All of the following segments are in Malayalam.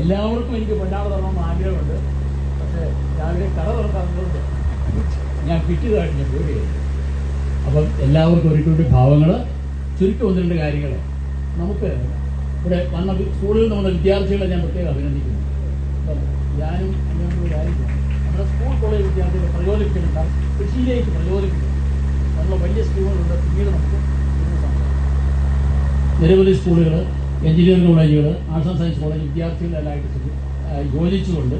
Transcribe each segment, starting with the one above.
എല്ലാവർക്കും എനിക്ക് പൊന്നാട് തരണമെന്ന് ആഗ്രഹമുണ്ട്. പക്ഷേ രാവിലെ കട തുറക്കാറുണ്ട്. ഞാൻ കിട്ടിയതായിട്ട് ഞാൻ ജോലിയായി അപ്പം എല്ലാവർക്കും ഒരു കൂടി ഭാവങ്ങൾ ചുരുക്കി ഒന്ന് രണ്ട് കാര്യങ്ങൾ നമുക്ക് ഇവിടെ വന്ന സ്കൂളിൽ നിന്ന് വന്ന വിദ്യാർത്ഥികളെ ഞാൻ പ്രത്യേകം അഭിനന്ദിക്കുന്നു. ഞാനും അങ്ങനെ ഒരു കാര്യം നമ്മുടെ സ്കൂൾ കോളേജ് വിദ്യാർത്ഥികളെ പ്രചോദിപ്പിക്കുന്നുണ്ടാവും കൃഷിയിലേക്ക് പ്രചോദിപ്പിക്കും. നമ്മൾ വലിയ സ്കൂളുകളുണ്ട്. പിന്നീട് നമുക്ക്. നിരവധി സ്കൂളുകൾ എഞ്ചിനീയറിംഗ് കോളേജുകൾ ആർട്സ് സയൻസ് കോളേജ് വിദ്യാർത്ഥികളെല്ലാമായിട്ട് യോജിച്ചുകൊണ്ട്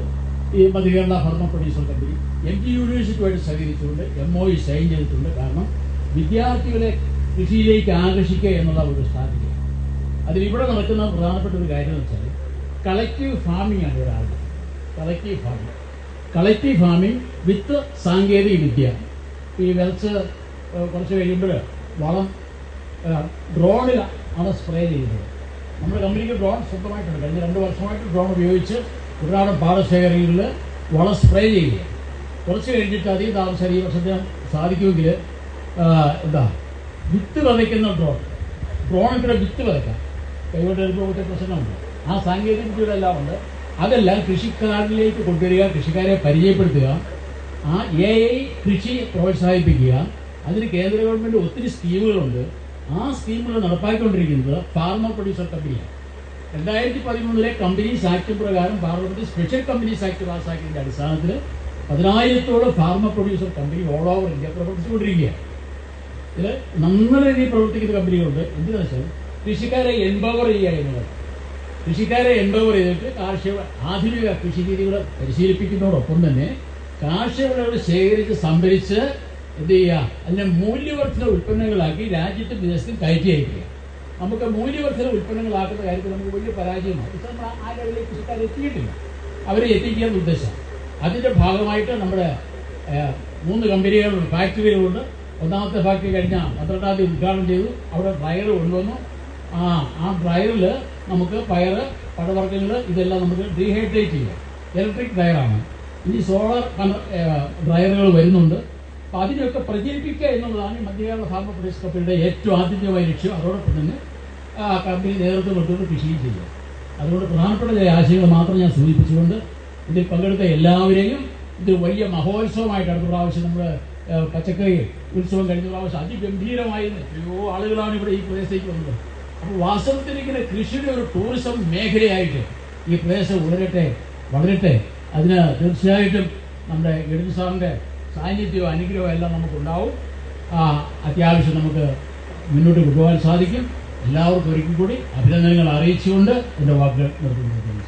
ഈ Madhya Kerala farmer producer company M G യൂണിവേഴ്സിറ്റിയുമായിട്ട് സഹകരിച്ചുകൊണ്ട് എം ഒ ഇ സൈൻ ചെയ്തിട്ടുണ്ട്. കാരണം വിദ്യാർത്ഥികളെ കൃഷിയിലേക്ക് ആകർഷിക്കുക എന്നുള്ള ഒരു സ്ഥാപിക്കുക അതിലിവിടെ നടക്കുന്ന പ്രധാനപ്പെട്ട ഒരു കാര്യം എന്ന് വെച്ചാൽ കളക്റ്റീവ് ഫാമിംഗ് ആണ് ഒരാളുടെ collective farming collective farming with സാങ്കേതിക വിദ്യ. ഈ വിളച്ച് കുറച്ച് കഴിയുമ്പോൾ വളം ഡ്രോണിലാണ് സ്പ്രേ ചെയ്യുന്നത്. നമ്മുടെ കമ്പനിക്ക് ഡ്രോൺ സ്വന്തമായിട്ടുണ്ട് കഴിഞ്ഞ രണ്ട് വർഷമായിട്ട് ഡ്രോൺ ഉപയോഗിച്ച് ഒരുപാട് പാടശേഖരങ്ങളിൽ വളം സ്പ്രേ ചെയ്യുക കുറച്ച് കഴിഞ്ഞിട്ട് അധികം താമസം ഈ വർഷത്തിന് സാധിക്കുമെങ്കിൽ എന്താ വിത്ത് വിതയ്ക്കുന്ന ഡ്രോൺ ഡ്രോണിന്റെ വിത്ത് വിതയ്ക്കാം. കൈകൊണ്ട് എടുക്കുമ്പോൾ പ്രശ്നമുണ്ട്. ആ എല്ലാം ഉണ്ട്. അതെല്ലാം കൃഷിക്കാരിലേക്ക് കൊണ്ടുവരിക കൃഷിക്കാരെ പരിചയപ്പെടുത്തുക ആ എ ഐ കൃഷി പ്രോത്സാഹിപ്പിക്കുക. അതിന് കേന്ദ്ര ഗവൺമെന്റ് ഒത്തിരി സ്കീമുകളുണ്ട്. ആ സ്കീമുകൾ നടപ്പാക്കിക്കൊണ്ടിരിക്കുന്നത് ഫാർമർ പ്രൊഡ്യൂസർ കമ്പനിയാണ്. രണ്ടായിരത്തി പതിമൂന്നിലെ കമ്പനീസ് ആക്ട് പ്രകാരം പാർലമെന്റ് സ്പെഷ്യൽ കമ്പനീസ് ആക്ട് പാസ്സാക്കിയതിന്റെ അടിസ്ഥാനത്തിൽ പതിനായിരത്തോളം farmer producer company all over India പ്രവർത്തിച്ചുകൊണ്ടിരിക്കുകയാണ്. ഇതിൽ നല്ല രീതിയിൽ പ്രവർത്തിക്കുന്ന കമ്പനികളുണ്ട്. എന്തിനാ വെച്ചാൽ കൃഷിക്കാരെ എംപവർ ചെയ്യുക എന്നുള്ളത്. കൃഷിക്കാരെ എംപവർ ചെയ്തിട്ട് കാർഷിക ആധുനിക കൃഷി രീതികൾ പരിശീലിപ്പിക്കുന്നതോടൊപ്പം തന്നെ കാർഷിക വിളകൾ ശേഖരിച്ച് സംഭരിച്ച് എന്ത് ചെയ്യുക അതിനെ മൂല്യവർദ്ധിത ഉൽപ്പന്നങ്ങളാക്കി രാജ്യത്ത് വിദേശത്തും കയറ്റി അയക്കുക. നമുക്ക് മൂല്യവർദ്ധിത ഉൽപ്പന്നങ്ങളാക്കുന്ന കാര്യത്തിൽ നമുക്ക് വലിയ പരാജയമാണ്. ഇപ്പം നമ്മൾ ആ ലെവലിൽ കൃഷിക്കാർ എത്തിയിട്ടില്ല. അവരെ എത്തിക്കുക എന്ന ഉദ്ദേശം. അതിന്റെ ഭാഗമായിട്ട് നമ്മുടെ മൂന്ന് കമ്പനികളുണ്ട്. ഫാക്ടറികളുണ്ട്. ഒന്നാമത്തെ ഫാക്ടറി കഴിഞ്ഞ പന്ത്രണ്ടാം തീയതി ഉദ്ഘാടനം ചെയ്തു. അവിടെ ഡ്രയർ കൊണ്ടുവന്നു. ആ ആ ഡ്രയറിൽ നമുക്ക് പയർ പഴവർഗങ്ങൾ ഇതെല്ലാം നമുക്ക് ഡീഹൈഡ്രേറ്റ് ചെയ്യാം. ഇലക്ട്രിക് ഡ്രയറാണ് ഇനി സോളാർ ഡ്രയറുകൾ വരുന്നുണ്ട്. അപ്പോൾ അതിനെയൊക്കെ പ്രചരിപ്പിക്കുക എന്നുള്ളതാണ് മധ്യകേരള ഫാർമ പ്രൊഡ്യൂസ് കമ്പനിയുടെ ഏറ്റവും ആദ്യമായ ലക്ഷ്യം. അതോടൊപ്പം തന്നെ ആ കമ്പനി നേതൃത്വം കൊടുത്തുകൊണ്ട് കൃഷിയും ചെയ്യുക. അതുകൊണ്ട് പ്രധാനപ്പെട്ട ചില ആശയങ്ങൾ മാത്രം ഞാൻ സൂചിപ്പിച്ചുകൊണ്ട് ഇതിൽ പങ്കെടുത്ത എല്ലാവരെയും ഇത് വലിയ മഹോത്സവമായിട്ട് അടുത്ത പ്രാവശ്യം നമ്മൾ പച്ചക്കറി ഉത്സവം കഴിഞ്ഞ പ്രാവശ്യം അതിഗംഭീരമായി എത്രയോ ആളുകളാണ് ഇവിടെ ഈ പ്രദേശത്തേക്ക് വന്നത്. അപ്പോൾ വാസ്തവത്തിൽ ഇങ്ങനെ കൃഷിയുടെ ഒരു ടൂറിസം മേഖലയായിട്ട് ഈ പ്രദേശം ഉണരട്ടെ വളരട്ടെ. അതിന് തീർച്ചയായിട്ടും നമ്മുടെ ഗണിത സാറിന്റെ സാന്നിധ്യവും അനുഗ്രഹവും എല്ലാം നമുക്കുണ്ടാവും. അത്യാവശ്യം നമുക്ക് മുന്നോട്ട് കൊണ്ടുപോകാൻ സാധിക്കും. എല്ലാവർക്കും ഒരിക്കൽ കൂടി അഭിനന്ദനങ്ങൾ അറിയിച്ചുകൊണ്ട് എന്റെ വാക്കുകൾ നിർത്തുന്നു.